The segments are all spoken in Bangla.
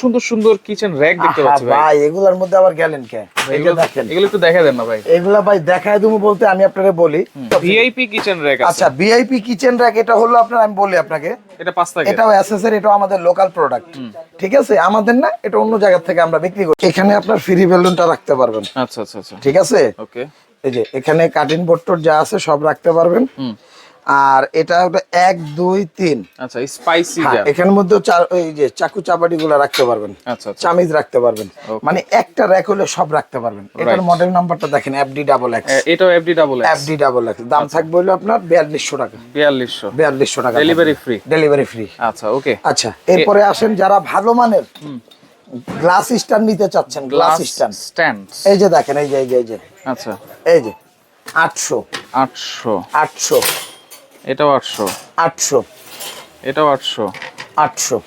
সুন্দর সুন্দর কিচেন র্যাক দেখতে পাচ্ছি ভাই। ভাই এগুলার মধ্যে আবার গেলেন কে? এগুলো দেখেন। এগুলো একটু দেখা দেন না ভাই। এগুলা ভাই দেখায় দেবো বলতে আমি আপনাকে বলি। ভিআইপি কিচেন র্যাক আচ্ছা ভিআইপি কিচেন র্যাক এটা হলো আপনার আমি বলি আপনাকে। এটা পাঁচ টাকা এটাও অ্যাসেসরি এটাও আমাদের লোকাল প্রোডাক্ট ঠিক আছে? আমাদের না এটা অন্য জায়গা থেকে আমরা বিক্রি করি। এখানে আপনার ফ্রি বেলুনটা রাখতে পারবেন। আচ্ছা আচ্ছা আচ্ছা। ঠিক আছে? ওকে এই যে এখানে কাটিং বোর্ড যা আছে সব রাখতে পারবেন। আর এটা হলো এক দুই তিন। আচ্ছা স্পাইসি হ্যাঁ, এখানের মধ্যে ওই যে চাকু চাপাটি গুলো রাখতে পারবেন। আচ্ছা আচ্ছা। চামিজ রাখতে পারবেন। মানে একটা র্যাক হলে সব রাখতে পারবেন। এটার মডেল নাম্বারটা দেখেন এফডি ডাবল এক্স এটাও FD double FD double X দাম থাকবে হলো আপনার বিয়াল্লিশশো টাকা। বিয়াল্লিশশো। বিয়াল্লিশশো টাকা ডেলিভারি ফ্রি ডেলিভারি ফ্রি আচ্ছা ওকে আচ্ছা এরপরে আসেন যারা ভালো মানের গ্লাস স্ট্যান্ড নিতে চাচ্ছেন গ্লাস স্ট্যান্ড স্ট্যান্ড এই যে দেখেন এই যে এই যে এই যে। আচ্ছা। এই যে আটশো। আটশো। আটশো। এটাও আটশো। আটশো। এটাও আটশো। আটশো।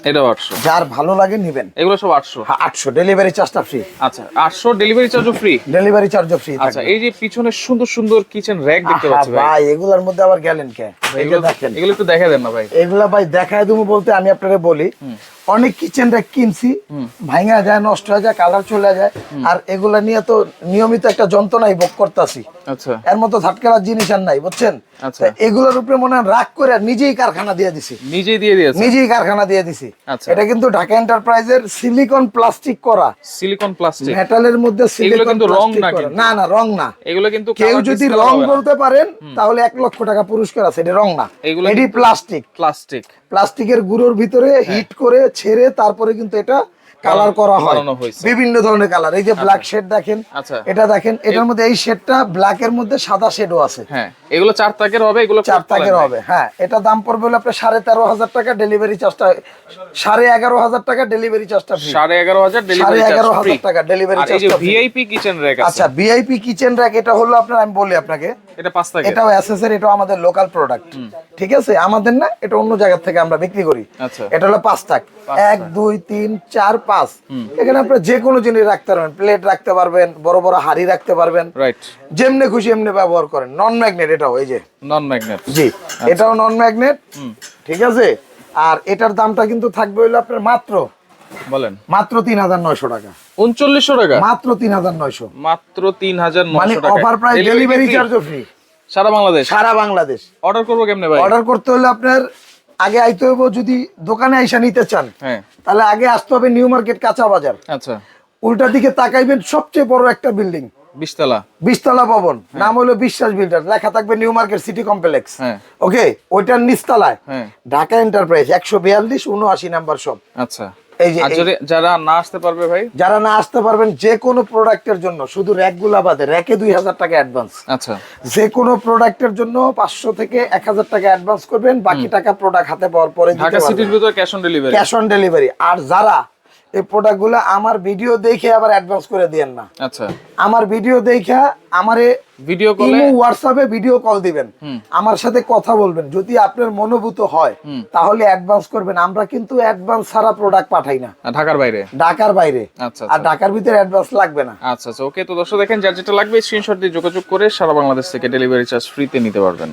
এটাও আটশো। যার ভালো লাগে নিবেন। এগুলো সব আটশো। হ্যাঁ আটশো। ডেলিভারি চার্জটা ফ্রি আচ্ছা আটশো ডেলিভারি চার্জও ফ্রি ডেলিভারি চার্জও ফ্রি আচ্ছা এই যে পিছনে সুন্দর সুন্দর কিচেন র্যাক দেখতে পাচ্ছি ভাই। ভাই এগুলোর মধ্যে আবার গেলেন কে? এগুলো দেখেন। এগুলো একটু দেখা দেন না ভাই। এগুলা ভাই দেখায় দেবো বলতে আমি আপনাকে বলি। অনেক কিচেন র্যাক কিনছি ভাঙা যায় নষ্ট হয়ে যায় কালার চলে যায়। আর এগুলা নিয়ে তো নিয়মিত একটা যন্ত্রণাই ভোগ করতেছি। আচ্ছা। এর মতো ঝাটকার জিনিস আর নাই বুঝছেন? আচ্ছা। এগুলোর উপরে মনে হয় রাগ করে নিজেই কারখানা দিয়ে দিছি। নিজেই দিয়ে দিয়েছে নিজেই কারখানা দিয়ে দিছি। আচ্ছা। এটা কিন্তু ঢাকা এন্টারপ্রাইজের সিলিকন প্লাস্টিক করা। সিলিকন প্লাস্টিক মেটালের মধ্যে সিলিকন কিন্তু রং না না না রং না। এগুলো কিন্তু কেউ যদি রং বলতে পারেন তাহলে এক লক্ষ টাকা পুরস্কার আছে এটা রং না। এগুলো এটি প্লাস্টিক প্লাস্টিক প্লাস্টিকের গুঁড়োর ভিতরে হিট করে ছেড়ে তারপরে কিন্তু এটা কালার করা হয়। বিভিন্ন ধরনের কালার এই যে ব্ল্যাক শেড দেখেন আচ্ছা। এটা দেখেন এটার মধ্যে এই শেডটা ব্ল্যাক এর মধ্যে সাদা শেডও আছে। হ্যাঁ এগুলো চার তাকের হবে এগুলো চার তাকের হবে হ্যাঁ। এটা দাম পড়বে হলো আপনার সাড়ে তেরো হাজার টাকা ডেলিভারি চার্জটা সাড়ে এগারো হাজার টাকা ডেলিভারি চার্জটা সাড়ে এগারো হাজার সাড়ে ডেলিভারি এগারো চার্জ হাজার টাকা ডেলিভারি আর চার্জটা ভিআইপি কিচেন র্যাক আচ্ছা ভিআইপি কিচেন র্যাক এটা হলো আপনার আমি বলি আপনাকে এটা পাঁচ টাকা এটাও অ্যাসেসরি এটাও আমাদের লোকাল প্রোডাক্ট ঠিক আছে? আমাদের না এটা অন্য জায়গা থেকে আমরা বিক্রি করি। আচ্ছা। এটা হলো পাঁচ টাক এক দুই তিন চার পাঁচ। এখানে আপনি যে কোনো জিনিস রাখতে পারবেন। প্লেট রাখতে পারবেন বড় বড় হাড়ি রাখতে পারবেন। যেমনি খুশি এমনি ব্যবহার করেন। নন ম্যাগনেট এটাও এই যে। নন ম্যাগনেট জি এটাও নন ম্যাগনেট ঠিক আছে? আর এটার দামটা কিন্তু থাকবে হইল আপনার মাত্র বলেন। মাত্র তিন হাজার নয়শো টাকা। উনচল্লিশশো টাকা? মাত্র তিন হাজার নয়শো। মাত্র তিন হাজার মানে অফার প্রাইস ডেলিভারি চার্জও ফ্রি সারা বাংলাদেশ? সারা বাংলাদেশ। অর্ডার করব কেমনে ভাই? অর্ডার করতে হলে আপনার আগে আইতে হবে যদি দোকানে আইসা নিতে চান হ্যাঁ। তাহলে আগে আসতে হবে নিউ মার্কেট কাঁচা বাজার। আচ্ছা। উল্টা দিকে তাকাইবেন সবচেয়ে বড় একটা বিল্ডিং। বিশতলা। বিশতলা ভবন। নাম হলো বিশ্বাস বিল্ডার লেখা থাকবে নিউ মার্কেট সিটি কমপ্লেক্স। হ্যাঁ। ওকে ওইটার নিচতলায়। হ্যাঁ। ঢাকা এন্টারপ্রাইজ একশো বিয়াল্লিশ উনআশি নাম্বার সব আচ্ছা। যারা না আসতে পারবে ভাই? যারা না আসতে পারবেন যে কোনো প্রোডাক্টের জন্য শুধু র্যাকগুলা বাদে র্যাকে দুই হাজার টাকা অ্যাডভান্স আচ্ছা। যে কোনো প্রোডাক্টের জন্য পাঁচশো থেকে এক হাজার টাকা অ্যাডভান্স করবেন বাকি টাকা প্রোডাক্ট হাতে পাওয়ার পরে ঢাকা সিটির ভিতরে cash on delivery cash on delivery আর যারা এই প্রোডাক্টগুলো আমার ভিডিও দেখে আবার অ্যাডভান্স করে না। আচ্ছা। আমার ভিডিও দেখে আমারে ভিডিও কলে হোয়াটসঅ্যাপে ভিডিও কল দিবেন। আমার সাথে কথা বলবেন। যদি আপনার মনোভূত হয় তাহলে অ্যাডভান্স করবেন। আমরা কিন্তু অ্যাডভান্স ছাড়া প্রোডাক্ট পাঠাই না। ঢাকার বাইরে? ঢাকার বাইরে। আচ্ছা আর আচ্ছা। ঢাকার ভিতরে অ্যাডভান্স লাগবে না। আচ্ছা আচ্ছা। ওকে তো দর্শক দেখেন যার যেটা লাগবে স্ক্রিনশট দিয়ে যোগাযোগ করে সারা বাংলাদেশ থেকে ডেলিভারি চার্জ ফ্রিতে নিতে পারবেন।